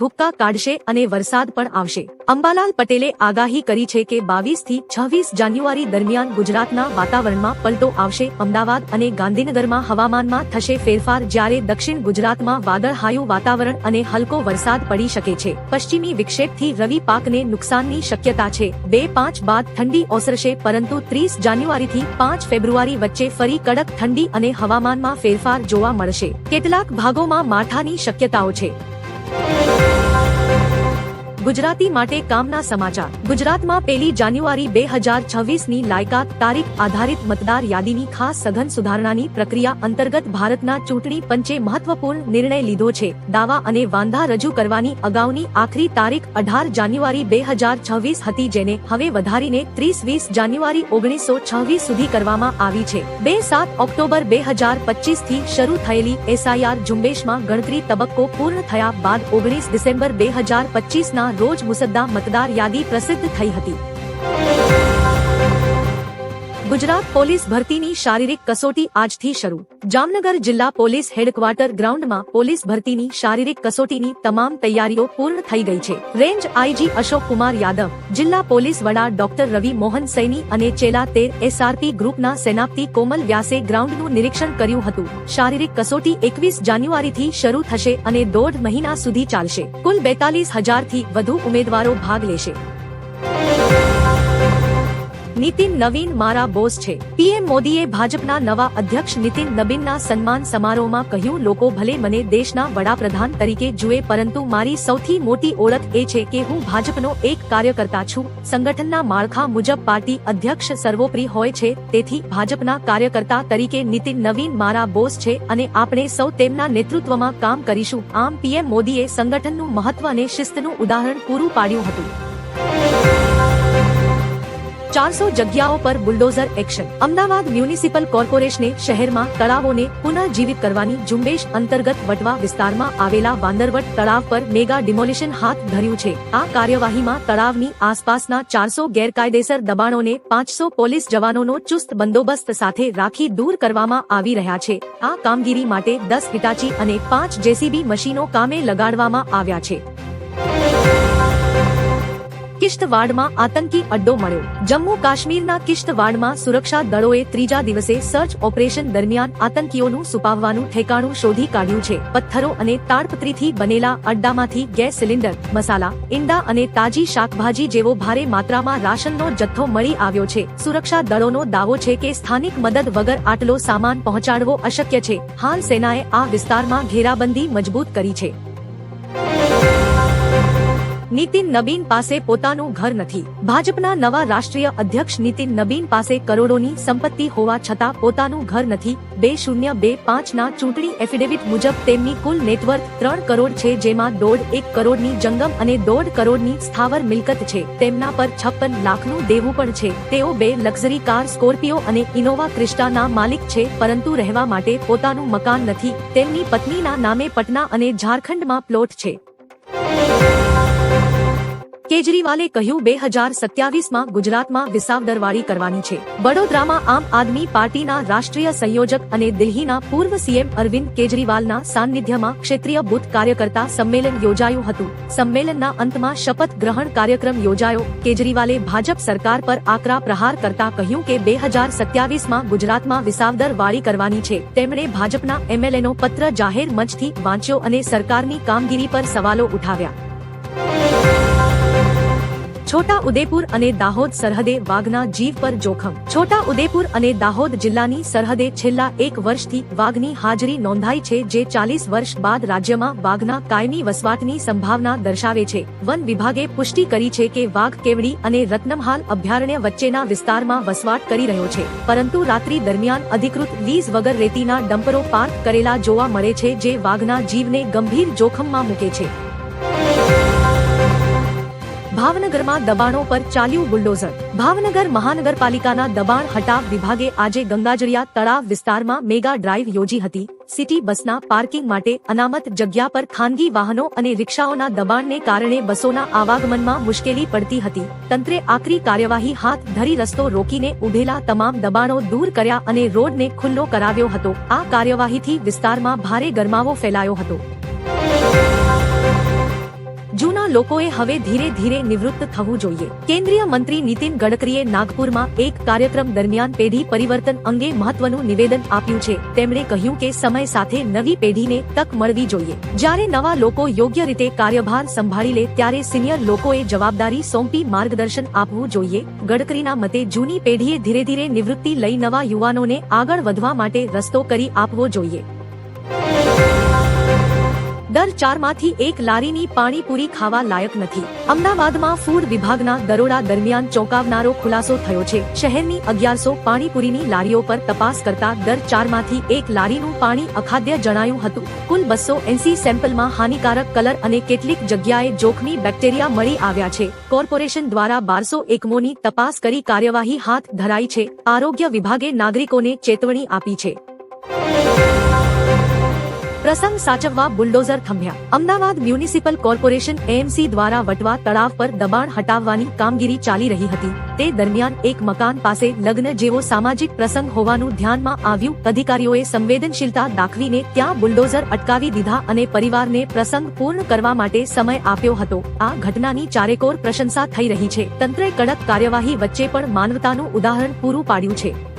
ભૂક્કા કાઢશે અને વરસાદ પણ આવશે. અંબાલાલ પટેલે આગાહી કરી છે કે બાવીસથી છવ્વીસ જાન્યુઆરી દરમિયાન ગુજરાતના વાતાવરણમાં પલટો આવશે. અમદાવાદ અને ગાંધીનગરમાં હવામાનમાં થશે ફેરફાર જ્યારે દક્ષિણ ગુજરાતમાં વાદળહાયું વાતાવરણ અને હલકો વરસાદ પડી શકે છે. પશ્ચિમી વિક્ષેપથી રવિ પાકને નુકસાનની શક્યતા છે. બે પાંચ બાદ ઠંડી ઓસરશે, પરંતુ ત્રીસ જાન્યુઆરીથી પાંચ ફેબ્રુઆરી વચ્ચે ફરી કડક ઠંડી અને હવામાનમાં ફેરફાર જોવા મળશે. કેટલાક ભાગોમાં માઠાની શક્યતાઓ છે. ગુજરાતી માટે કામના સમાચાર. ગુજરાતમાં પહેલી જાન્યુઆરી બે હજાર છવ્વીસની લાયકાત તારીખ આધારિત મતદાર યાદીની ખાસ સઘન સુધારણાની પ્રક્રિયા અંતર્ગત ભારતના ચૂંટણી પંચે મહત્વપૂર્ણ નિર્ણય લીધો છે. દાવા અને વાંધા રજૂ કરવાની અગાઉની આખરી તારીખ અઢાર જાન્યુઆરી બે હજાર છવ્વીસ હતી જેને હવે વધારીને ત્રીસ વીસ જાન્યુઆરી ઓગણીસો છવ્વીસ સુધી કરવામાં આવી છે. બે સાત ઓક્ટોબર બે હજાર પચીસથી શરૂ થયેલી એસઆઈઆર ઝુંબેશમાં ગણતરી તબક્કો પૂર્ણ થયા બાદ ઓગણીસ ડિસેમ્બર બે હજાર પચીસ ના રોજ મુસદ્દા મતદાર યાદી પ્રસિદ્ધ થઈ હતી. ગુજરાત પોલીસ ભરતીની શારીરિક કસોટી આજથી શરૂ. જામનગર જિલ્લા પોલીસ હેડક્વાર્ટર ગ્રાઉન્ડમાં પોલીસ ભરતીની શારીરિક કસોટીની તમામ તૈયારીઓ પૂર્ણ થઈ ગઈ છે. રેન્જ આઈજી અશોક કુમાર યાદવ, જિલ્લા પોલીસ વડા ડોક્ટર રવિ મોહન સૈની અને ચેલા તેર એસઆરપી ગ્રુપના સેનાપતિ કોમલ વ્યાસે ગ્રાઉન્ડનું નિરીક્ષણ કર્યું હતું. શારીરિક કસોટી એકવીસ જાન્યુઆરીથી શરૂ થશે અને દોઢ મહિના સુધી ચાલશે. કુલ બેતાલીસ હજારથી વધુ ઉમેદવારો ભાગ લેશે. નીતિન નવીન મારા બોસ છે. પીએમ મોદીએ ભાજપના નવા અધ્યક્ષ નીતિન નબીનના સન્માન સમારોહમાં કહ્યું, લોકો ભલે મને દેશના વડાપ્રધાન તરીકે જુએ, પરંતુ મારી સૌથી મોટી ઓળખ એ છે કે હું ભાજપનો એક કાર્યકર્તા છું. સંગઠનના માળખા મુજબ પાર્ટી અધ્યક્ષ સર્વોપરી હોય છે, તેથી ભાજપના કાર્યકર્તા તરીકે નીતિન નવીન મારા બોસ છે અને આપણે સૌ તેમના નેતૃત્વમાં કામ કરીશું. આમ પીએમ મોદીએ સંગઠનનું મહત્વ અને શિસ્તનું ઉદાહરણ પૂરું પાડ્યું હતું. ચારસો જગ્યાઓ પર બુલડોઝર એક્શન. અમદાવાદ મ્યુનિસિપલ કોર્પોરેશને શહેરમાં તળાવોને પુનઃજીવિત કરવાની ઝુંબેશ અંતર્ગત વટવા વિસ્તારમાં આવેલા વાંદરવટ તળાવ પર મેગા ડિમોલિશન હાથ ધર્યું છે. આ કાર્યવાહીમાં તળાવની આસપાસના ચારસો ગેરકાયદેસર દબાણોને પાંચસો પોલીસ જવાનોનો ચુસ્ત બંદોબસ્ત સાથે રાખી દૂર કરવામાં આવી રહ્યા છે. આ કામગીરી માટે દસ હિટાચી અને પાંચ જેસીબી મશીનો કામે લગાડવામાં આવ્યા છે. કિશ્તવાડમાં આતંકી અડ્ડો મળ્યો. જમ્મુ કાશ્મીરના કિશ્તવાડમાં સુરક્ષા દળોએ ત્રીજા દિવસે સર્ચ ઓપરેશન દરમિયાન આતંકીઓનું સુપાવવાનું ઠેકાણું શોધી કાઢ્યું છે. પથ્થરો અને તાડપત્રીથી બનેલા અડ્ડામાંથી ગેસ સિલિન્ડર, મસાલા, ઈંડા અને તાજી શાકભાજી જેવો ભારે માત્રામાં રાશનનો જથ્થો મળી આવ્યો છે. સુરક્ષા દળોનો દાવો છે કે સ્થાનિક મદદ વગર આટલો સામાન પહોંચાડવો અશક્ય છે. હાલ સેનાએ આ વિસ્તારમાં ઘેરાબંધી મજબૂત કરી છે. નીતિન નબીન પાસે પોતાનું ઘર નથી. ભાજપના નવા રાષ્ટ્રીય અધ્યક્ષ નીતિન નબીન પાસે કરોડોની સંપત્તિ હોવા છતાં પોતાનું ઘર નથી. બે શૂન્ય બે પાંચના ચૂંટણી એફિડેવિટ મુજબ તેમની કુલ નેટવર્ક ત્રણ કરોડ છે, જેમાં દોઢ એક કરોડની જંગમ અને દોઢ કરોડની સ્થાવર મિલકત છે. તેમના પર છપ્પન લાખનું દેવું પણ છે. તેઓ બે લક્ઝરી કાર સ્કોર્પિયો અને ઇનોવા ક્રિસ્ટાના માલિક છે, પરંતુ રહેવા માટે પોતાનું મકાન નથી. તેમની પત્નીના નામે પટના અને ઝારખંડમાં પ્લોટ છે. કેજરીવાલે કહ્યું બે હજાર સત્યાવીસમાં ગુજરાતમાં વિસાવદરવાળી કરવાની છે. વડોદરામાં આમ આદમી પાર્ટીના રાષ્ટ્રીય સંયોજક અને દિલ્હીના પૂર્વ સીએમ અરવિંદ કેજરીવાલના સાનિધ્યમાં ક્ષેત્રીય બુથ કાર્યકર્તા સંમેલન યોજાયું હતું. સંમેલનના અંતમાં શપથ ગ્રહણ કાર્યક્રમ યોજાયો. કેજરીવાલે ભાજપ સરકાર પર આકરા પ્રહાર કરતા કહ્યું કે બે હજાર સત્યાવીસમાં ગુજરાતમાં વિસાવ દરવાળી કરવાની છે. તેમણે ભાજપના એમએલએનો પત્ર જાહેર મંચથી વાંચ્યો અને સરકારની કામગીરી પર સવાલો ઉઠાવ્યા. છોટા ઉદેપુર અને દાહોદ સરહદે વાઘના જીવ પર જોખમ. છોટા ઉદેપુર અને દાહોદ જિલ્લાની સરહદે છેલ્લા એક વર્ષથી વાઘની હાજરી નોંધાઈ છે જે ચાલીસ વર્ષ બાદ રાજ્યમાં વાઘના કાયમી વસવાટની સંભાવના દર્શાવે છે. વન વિભાગે પુષ્ટિ કરી છે કે વાઘ કેવડી અને રત્નમહાલ અભયારણ્ય વચ્ચેના વિસ્તારમાં વસવાટ કરી રહ્યો છે. પરંતુ રાત્રિ દરમિયાન અધિકૃત લીઝ વગર રેતીના ડમ્પરો પાર્ક કરેલા જોવા મળે છે જે વાઘના જીવને ગંભીર જોખમમાં મૂકે છે. ભાવનગરમાં દબાણો પર ચાલ્યું બુલડોઝર. ભાવનગર મહાનગરપાલિકાના દબાણ હટાવ વિભાગે આજે ગંગાજળિયા તળાવ વિસ્તારમાં મેગા ડ્રાઈવ યોજી હતી. સિટી બસના પાર્કિંગ માટે અનામત જગ્યા પર ખાનગી વાહનો અને રિક્ષાઓના દબાણને કારણે બસોના આવાગમનમાં મુશ્કેલી પડતી હતી. તંત્રે આકરી કાર્યવાહી હાથ ધરી રસ્તો રોકીને ઉભેલા તમામ દબાણો દૂર કર્યા અને રોડને ખુલ્લો કરાવ્યો હતો. આ કાર્યવાહીથી વિસ્તારમાં ભારે ગરમાવો ફેલાયો હતો. જૂના લોકોએ હવે ધીરે ધીરે નિવૃત્ત થવું જોઈએ. કેન્દ્રીય મંત્રી નીતિન ગડકરીએ નાગપુરમાં એક કાર્યક્રમ દરમિયાન પેઢી પરિવર્તન અંગે મહત્વનું નિવેદન આપ્યું છે. તેમણે કહ્યું કે સમય સાથે નવી પેઢીને તક મળવી જોઈએ. જ્યારે નવા લોકો યોગ્ય રીતે કાર્યભાર સંભાળી લે, ત્યારે સિનિયર લોકોએ જવાબદારી સોંપી માર્ગદર્શન આપવું જોઈએ. ગડકરીના મતે, જૂની પેઢીએ ધીરે ધીરે નિવૃત્તિ લઈ નવા યુવાનોને આગળ વધવા માટે રસ્તો કરી આપવો જોઈએ. દર ચારમાંથી એક લારીની પાણીપુરી ખાવા લાયક નથી. અમદાવાદમાં ફૂડ વિભાગના દરોડા દરમિયાન ચોંકાવનારો ખુલાસો થયો છે. શહેરની અગિયારસો પાણીપુરીની લારીઓ પર તપાસ કરતા દર ચારમાંથી એક લારીનું પાણી અખાદ્ય જણાયું હતું. કુલ બસો એસી સેમ્પલમાં હાનિકારક કલર અને કેટલીક જગ્યાએ જોખમી બેક્ટેરિયા મળી આવ્યા છે. કોર્પોરેશન દ્વારા બારસો એકમોની તપાસ કરી કાર્યવાહી હાથ ધરાઈ છે. આરોગ્ય વિભાગે નાગરિકોને ચેતવણી આપી છે. પ્રસંગ સાચવવા બુલડોઝર થંભ્યા અમદાવાદ મ્યુનિસિપલ કોર્પોરેશન એએમસી દ્વારા વટવા તળાવ પર દબાણ હટાવવાની કામગીરી ચાલી રહી હતી. તે દરમિયાન એક મકાન પાસે લગ્ન જેવો સામાજિક પ્રસંગ હોવાનું ધ્યાનમાં આવ્યું. અધિકારીઓએ સંવેદનશીલતા દાખવીને ત્યાં બુલડોઝર અટકાવી દીધા અને પરિવારને પ્રસંગ પૂર્ણ કરવા માટે સમય આપ્યો હતો. આ ઘટનાની ચારેકોર પ્રશંસા થઈ રહી છે. તંત્રે કડક કાર્યવાહી વચ્ચે પણ માનવતાનું ઉદાહરણ પૂરું પાડ્યું છે.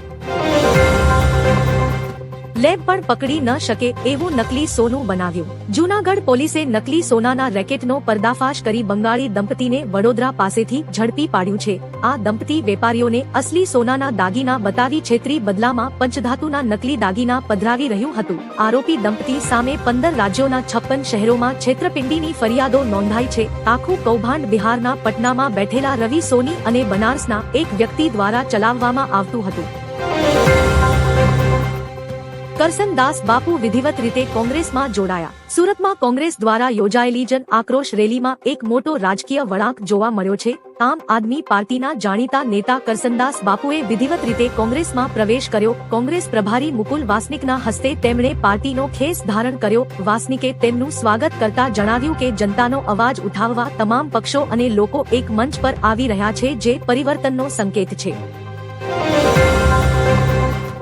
લેબ પણ પકડી ન શકે એવું નકલી સોનું બનાવ્યું. જૂનાગઢ પોલીસે નકલી સોનાના રેકેટનો પર્દાફાશ કરી બંગાળી દંપતીને વડોદરા પાસેથી ઝડપી પાડ્યું છે. આ દંપતી વેપારીઓને અસલી સોનાના દાગીના બતાવી છેતરી બદલામાં પંચધાતુના નકલી દાગીના પધરાવી રહ્યું હતું. આરોપી દંપતી સામે પંદર રાજ્યોના છપ્પન શહેરોમાં છેતરપિંડીની ફરિયાદો નોંધાઈ છે. આખું કૌભાંડ બિહારના પટનામાં બેઠેલા રવિ સોની અને બનારસના એક વ્યક્તિ દ્વારા ચલાવવામાં આવતું હતું. કરસનદાસ બાપુ વિધિવત રીતે કોંગ્રેસમાં જોડાયા. સુરતમાં કોંગ્રેસ દ્વારા યોજાયેલી જન આક્રોશ રેલીમાં એક મોટો રાજકીય વળાંક જોવા મળ્યો છે. આમ આદમી પાર્ટીના જાણીતા નેતા કરસનદાસ બાપુએ વિધિવત રીતે કોંગ્રેસમાં પ્રવેશ કર્યો. કોંગ્રેસ પ્રભારી મુકુલ વાસનિકના હસ્તે તેમણે પાર્ટીનો ખેસ ધારણ કર્યો. વાસનિકે તેમનું સ્વાગત કરતા જણાવ્યું કે જનતાનો અવાજ ઉઠાવવા તમામ પક્ષો અને લોકો એક મંચ પર આવી રહ્યા છે, જે પરિવર્તનનો સંકેત છે.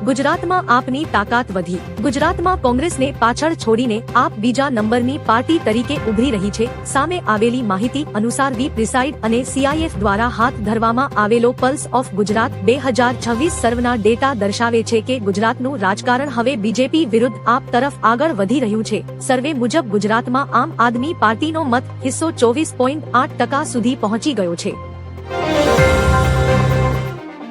ગુજરાતમાં આપની તાકાત વધી. ગુજરાતમાં કોંગ્રેસને પાછળ છોડીને આપ બીજા નંબરની પાર્ટી તરીકે ઉભરી રહી છે. સામે આવેલી માહિતી અનુસાર વી પ્રિસાઇડ અને સીઆઈએફ દ્વારા હાથ ધરવામાં આવેલો પલ્સ ઓફ ગુજરાત બે હજાર છવ્વીસ સર્વના ડેટા દર્શાવે છે કે ગુજરાતનું રાજકારણ હવે બીજેપી વિરુદ્ધ આપ તરફ આગળ વધી રહ્યું છે. સર્વે મુજબ ગુજરાતમાં આમ આદમી પાર્ટીનો મત હિસ્સો ચોવીસ પોઈન્ટ આઠ ટકા સુધી પહોંચી ગયો છે.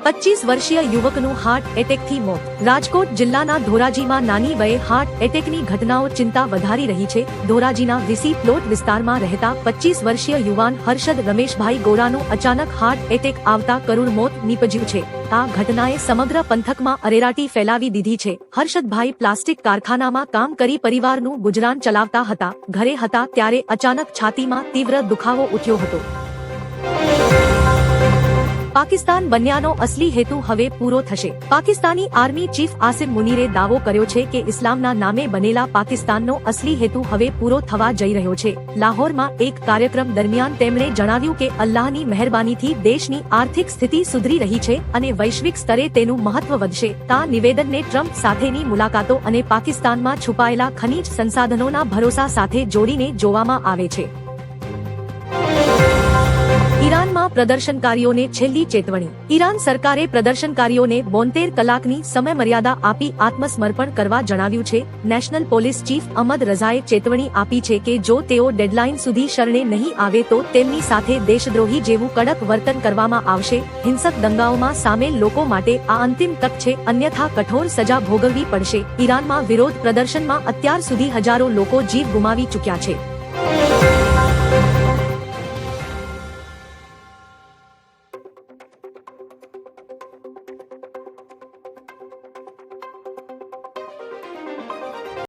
પચીસ વર્ષીય યુવકનું હાર્ટ એટેકથી મોત. રાજકોટ જિલ્લાના ધોરાજીમાં નાની વયે હાર્ટ એટેકની ઘટનાઓ ચિંતા વધારી રહી છે. ધોરાજીના વિસી પ્લોટ વિસ્તારમાં રહેતા પચીસ વર્ષીય યુવાન હર્ષદ રમેશભાઈ ગોરાનું અચાનક હાર્ટ એટેક આવતા કરુણ મોત નીપજ્યું છે. આ ઘટનાએ સમગ્ર પંથકમાં અરેરાટી ફેલાવી દીધી છે. હર્ષદભાઈ પ્લાસ્ટિક કારખાનામાં કામ કરી પરિવારનું ગુજરાન ચલાવતા હતા. ઘરે હતા ત્યારે અચાનક છાતીમાં તીવ્ર દુખાવો ઉઠ્યો હતો. પાકિસ્તાન બન્યાનો અસલી હેતુ હવે પૂરો થશે. પાકિસ્તાની આર્મી ચીફ આસિમ મુનીરે દાવો કર્યો છે કે ઇસ્લામના નામે બનેલા પાકિસ્તાનનો અસલી હેતુ હવે પૂરો થવા જઈ રહ્યો છે. લાહોરમાં એક કાર્યક્રમ દરમિયાન તેમણે જણાવ્યું કે અલ્લાહની મહેરબાનીથી દેશની આર્થિક સ્થિતિ સુધરી રહી છે અને વૈશ્વિક સ્તરે તેનું મહત્વ વધશે. તા નિવેદનને ટ્રમ્પ સાથેની મુલાકાતો અને પાકિસ્તાનમાં છુપાયેલા ખનીજ સંસાધનોના ભરોસા સાથે જોડીને જોવામાં આવે છે. ઈરાનમાં પ્રદર્શનકારીઓને છેલ્લી ચેતવણી. ઈરાન સરકારે પ્રદર્શનકારીઓને બોતેર કલાકની સમયમર્યાદા આપી આત્મસમર્પણ કરવા જણાવ્યું છે. નેશનલ પોલીસ ચીફ અહમદ રઝાએ ચેતવણી આપી છે કે જો તેઓ ડેડલાઇન સુધી શરણે નહીં આવે તો તેમની સાથે દેશદ્રોહી જેવું કડક વર્તન કરવામાં આવશે. હિંસક દંગાઓમાં સામેલ લોકો માટે આ અંતિમ તક છે. અન્યથા કઠોર સજા ભોગવવી પડશે. ઈરાનમાં વિરોધ પ્રદર્શનમાં અત્યાર સુધી હજારો લોકો જીવ ગુમાવી ચૂક્યા છે.